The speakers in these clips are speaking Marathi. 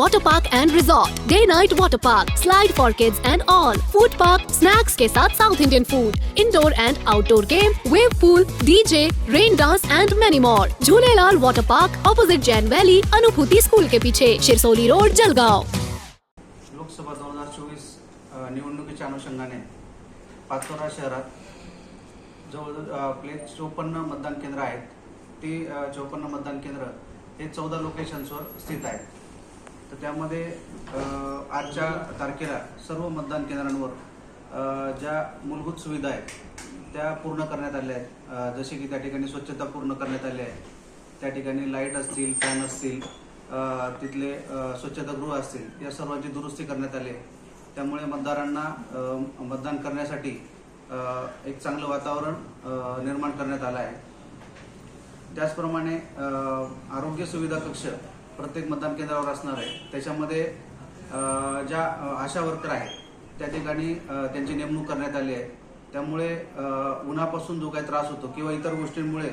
water park and resort day night water park slide for kids and all food park snacks के साथ south Indian food indoor and outdoor game wave pool DJ rain dance and many more Jhulelal water park opposite Jain valley Anubhuti school के पीछे शिरसोली रोड जलगांव लोकसभा दोन हज़ार चोवीस निवडणुकीच्या अनुषंगाने पाचोरा शहरात जवळ आपले चोपन्न मतदान केंद्र आहेत. ती चोपन्न मतदान केंद्र, हे चौदा लोकेशन्सवर स्थित आहेत. तर त्यामध्ये आजच्या तारखेला सर्व मतदान केंद्रांवर ज्या मूलभूत सुविधा आहेत त्या पूर्ण करण्यात आल्या आहेत. जसे की त्या ठिकाणी स्वच्छता पूर्ण करण्यात आली आहे त्या ठिकाणी लाइट असतील फॅन असतील तिथले स्वच्छतागृह असतील या सर्वांची दुरुस्ती करण्यात आली आहे. त्यामुळे मतदारांना मतदान करण्यासाठी एक चांगलं वातावरण निर्माण करण्यात आलं आहे. त्याचप्रमाणे आरोग्य सुविधा कक्ष प्रत्येक मतदान केंद्रावर असणार आहे. त्याच्यामध्ये ज्या आशा वर्कर आहेत त्या ठिकाणी त्यांची नेमणूक करण्यात आली आहे. त्यामुळे उन्हापासून जो काही त्रास होतो किंवा इतर गोष्टींमुळे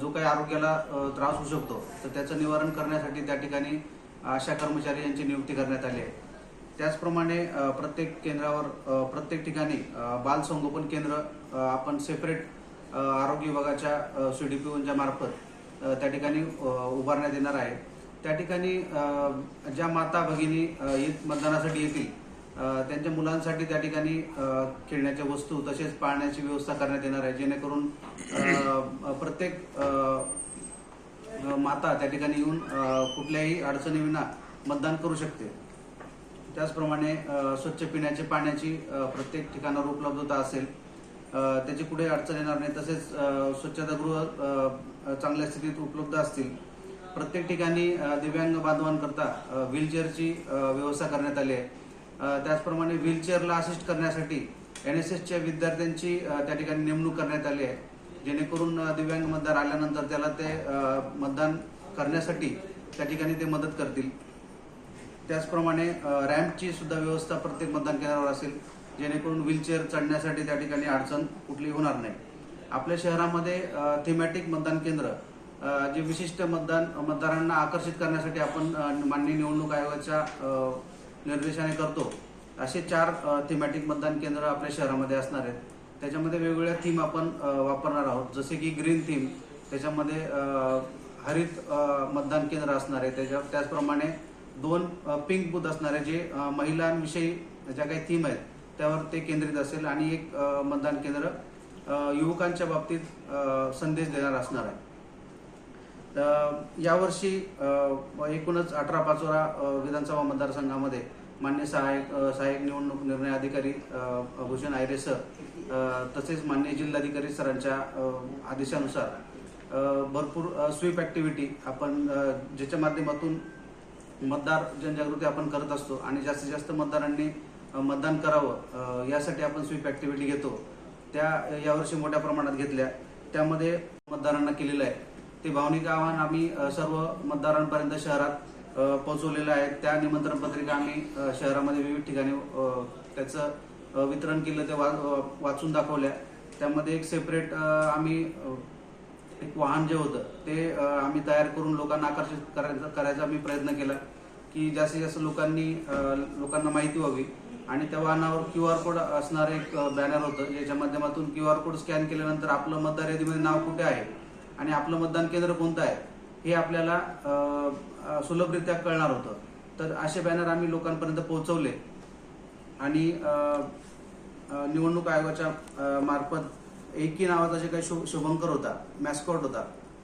जो काही आरोग्याला त्रास होऊ शकतो तर त्याचं निवारण करण्यासाठी त्या ठिकाणी आशा कर्मचारी यांची नियुक्ती करण्यात आली आहे. त्याचप्रमाणे प्रत्येक केंद्रावर प्रत्येक ठिकाणी बालसंगोपन बाल संगोपन केंद्र आपण सेपरेट आरोग्य विभागाच्या सी डी पी ओच्या मार्फत त्या ठिकाणी उभारण्यात येणार आहे. त्या ठिकाणी ज्या माता भगिनी येत- मतदानासाठी येतील त्यांच्या मुलांसाठी त्या ठिकाणी खेळण्याच्या वस्तू तसेच पाळण्याची व्यवस्था करण्यात येणार आहे. जेणेकरून प्रत्येक माता त्या ठिकाणी येऊन कुठल्याही अडचणीविना मतदान करू शकते. त्याचप्रमाणे स्वच्छ पिण्याचे पाण्याची प्रत्येक ठिकाणावर उपलब्धता असेल त्याची कुठे अडचण येणार नाही. तसेच स्वच्छतागृह चांगल्या स्थितीत उपलब्ध असतील. प्रत्येक ठिकाणी दिव्यांग बांधवांकरता व्हीलचेअरची व्यवस्था करण्यात आली आहे. त्याचप्रमाणे व्हीलचेअरला असिस्ट करण्यासाठी एन एस एसच्या विद्यार्थ्यांची त्या ठिकाणी नेमणूक करण्यात आली आहे. जेणेकरून दिव्यांग मतदार आल्यानंतर त्याला ते मतदान करण्यासाठी त्या ठिकाणी ते मदत करतील. त्याचप्रमाणे रॅम्पची सुद्धा व्यवस्था प्रत्येक मतदान केंद्रावर असेल. जेणेकरून व्हीलचेअर चढण्यासाठी त्या ठिकाणी अडचण कुठली होणार नाही. आपल्या शहरामध्ये थीमॅटिक मतदान केंद्र जे विशिष्ट मतदान मतदारांना आकर्षित करण्यासाठी आपण माननीय निवडणूक आयोगाच्या निर्देशाने करतो. असे चार थीमॅटिक मतदान केंद्र आपल्या शहरामध्ये असणार आहेत. त्याच्यामध्ये वेगवेगळ्या थीम आपण वापरणार आहोत. जसे की ग्रीन थीम त्याच्यामध्ये हरित मतदान केंद्र असणार आहे. त्याच्या त्याचप्रमाणे दोन पिंक बूथ असणार आहे जे महिलांविषयी ज्या काही थीम आहेत त्यावर ते केंद्रित असेल आणि एक मतदान केंद्र युवकांच्या बाबतीत संदेश देणार असणार आहे. यावर्षी एकूणच अठरा पाचोरा विधानसभा मतदारसंघामध्ये मान्य सहाय्यक सहाय्यक निवडणूक निर्णय अधिकारी भूषण आयरे सर तसेच मान्य जिल्हाधिकारी सरांच्या आदेशानुसार भरपूर स्वीप ॲक्टिव्हिटी आपण ज्याच्या माध्यमातून मतदार जनजागृती आपण करत असतो आणि जास्तीत जास्त मतदारांनी मतदान करावं. यासाठी आपण स्वीप ॲक्टिव्हिटी घेतो. त्या यावर्षी मोठ्या प्रमाणात घेतल्या. त्यामध्ये मतदारांना केलेलं आहे. ते भावनिक आव्हान आम्ही सर्व मतदारांपर्यंत शहरात पोहोचवलेलं आहे. त्या निमंत्रण पत्रिका आम्ही शहरामध्ये विविध ठिकाणी त्याचं वितरण केलं ते वा वाचून दाखवल्या. त्यामध्ये एक सेपरेट आम्ही एक वाहन जे होतं ते आम्ही तयार करून लोकांना आकर्षित करायचा करायचा आम्ही प्रयत्न केला की जास्तीत जास्त लोकांनी लोकांना माहिती व्हावी. आणि त्या वाहनावर क्यू आर कोड असणारं एक बॅनर होतं ज्याच्या माध्यमातून क्यू आर कोड स्कॅन केल्यानंतर आपलं मतदार यादीमध्ये नाव कुठे आहे आणि आपलं मतदान केंद्र कोणतं आहे हे आपल्याला सुलभरित्या कळणार होतं. तर असे बॅनर आम्ही लोकांपर्यंत पोहोचवले. आणि निवडणूक आयोगाच्या मार्फत एकी नावाचा जे काही शुभ शुभंकर होता मॅस्कॉट होता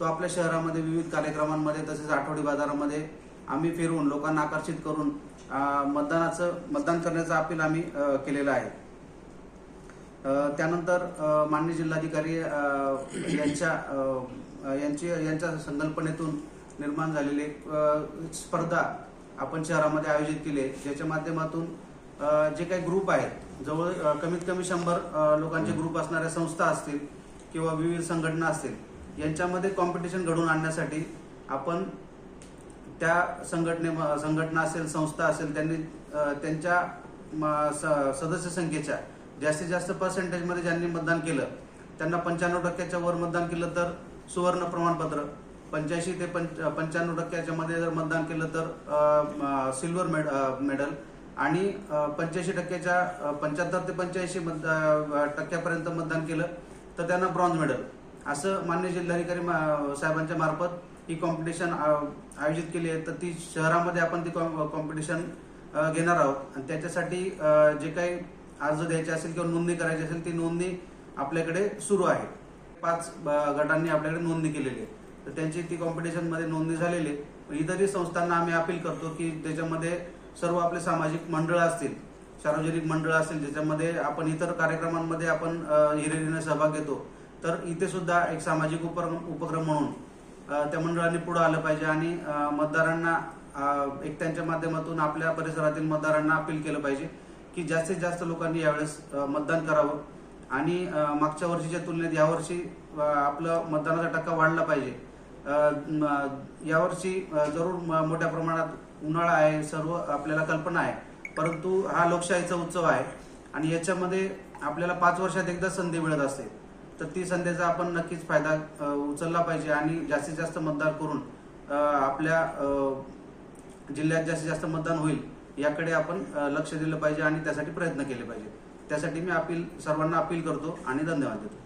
तो आपल्या शहरामध्ये विविध कार्यक्रमांमध्ये तसेच आठवडी बाजारामध्ये आम्ही फिरवून लोकांना आकर्षित करून मतदानाचं मतदान करण्याचं अपील आम्ही केलेलं आहे. त्यानंतर मान्य जिल्हाधिकारी यांच्या यांची यांच्या संकल्पनेतून निर्माण झालेली एक स्पर्धा आपण शहरामध्ये आयोजित केली आहे. ज्याच्या माध्यमातून जे काही ग्रुप आहेत जवळ कमीत कमी शंभर लोकांचे ग्रुप असणाऱ्या संस्था असतील किंवा विविध संघटना असतील यांच्यामध्ये कॉम्पिटिशन घडवून आणण्यासाठी आपण त्या संघटने संघटना असेल संस्था असेल त्यांनी त्यांच्या स- सदस्य संख्येच्या जास्तीत जास्त पर्सेंटेजमध्ये ज्यांनी मतदान केलं त्यांना पंच्याण्णव टक्क्याच्या वर मतदान केलं तर सुवर्ण प्रमाणपत्र. पंच्याऐंशी ते पंच पंच्याण्णव टक्क्याच्या मध्ये जर मतदान केलं तर सिल्वर मेड मेडल आणि पंच्याऐंशी टक्क्याच्या पंच्याहत्तर ते पंच्याऐंशी मत टक्क्यापर्यंत मतदान केलं तर त्यांना ब्रॉन्झ मेडल. असं मान्य जिल्हाधिकारी साहेबांच्या मार्फत ही कॉम्पिटिशन आयोजित केली आहे तर ती शहरामध्ये आपण ती कॉम्पिटिशन घेणार आहोत. आणि त्याच्यासाठी जे काही अर्ज द्यायचे असेल किंवा नोंदणी करायची असेल ती नोंदणी आपल्याकडे सुरू आहे. पाच गटांनी आपल्याकडे नोंदणी केलेली आहे. तर त्यांची ती कॉम्पिटिशनमध्ये नोंदणी झालेली आहे. इतरही संस्थांना आम्ही अपील करतो की त्याच्यामध्ये सर्व आपले सामाजिक मंडळ असतील सार्वजनिक मंडळ असतील ज्याच्यामध्ये आपण इतर कार्यक्रमांमध्ये आपण हिरेरीने सहभाग घेतो तर इथे सुद्धा एक सामाजिक उपक्रम उपक्रम म्हणून त्या मंडळांनी पुढे आलं पाहिजे आणि मतदारांना एक त्यांच्या माध्यमातून आपल्या परिसरातील मतदारांना अपील केलं पाहिजे की जास्तीत जास्त लोकांनी यावेळेस मतदान करावं. आणि मागच्या वर्षीच्या तुलनेत यावर्षी आपलं मतदानाचा टक्का वाढला पाहिजे. यावर्षी जरूर म- मोठ्या प्रमाणात उन्हाळा आहे सर्व आपल्याला कल्पना आहे. परंतु हा लोकशाहीचा उत्सव आहे आणि याच्यामध्ये आपल्याला पाच वर्षात एकदा संधी मिळत असते. तर ती संधीचा आपण नक्कीच फायदा उचलला पाहिजे आणि जास्तीत जास्त मतदान करून आपल्या जिल्ह्यात जास्तीत जास्त मतदान होईल याकडे आपण लक्ष दिलं पाहिजे आणि त्यासाठी प्रयत्न केले पाहिजे त्यासाठी मी अपील सर्वांना अपील करतो आणि धन्यवाद देतो.